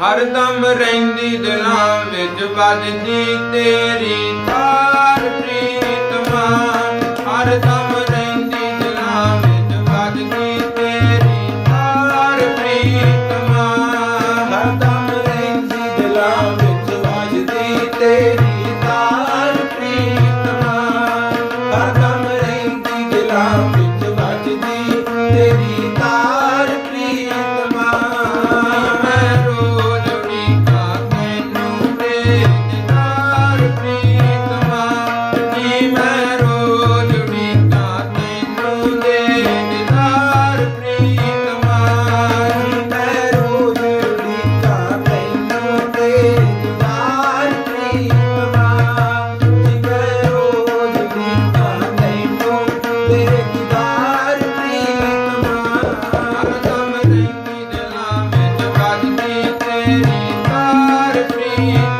ਹਰ ਦਮ ਰਹਿੰਦੀ ਦਿਲਾਂ ਵਿੱਚ ਵੱਜਦੀ ਤੇਰੀ ਤਾਰ ਪ੍ਰੀਤ ਮਾਨ ਹਰ ਦਮ ਰਹਿੰਦੀ ਦਿਲਾਂ ਵਿੱਚ ਵੱਜਦੀ ਤੇਰੀ ਤਾਰ ਪ੍ਰੀਤ ਮਾਨ ਹਰ ਦਮ ਰਹਿੰਦੀ ਦਿਲਾਂ ਵਿੱਚ ਵੱਜਦੀ ਤੇਰੀ ਤਾਰ ਪ੍ਰੀਤ ਮਾਨ ਹਰ ਦਮ ਰਹਿੰਦੀ ਦਿਲਾਂ ਵਿੱਚ yeah.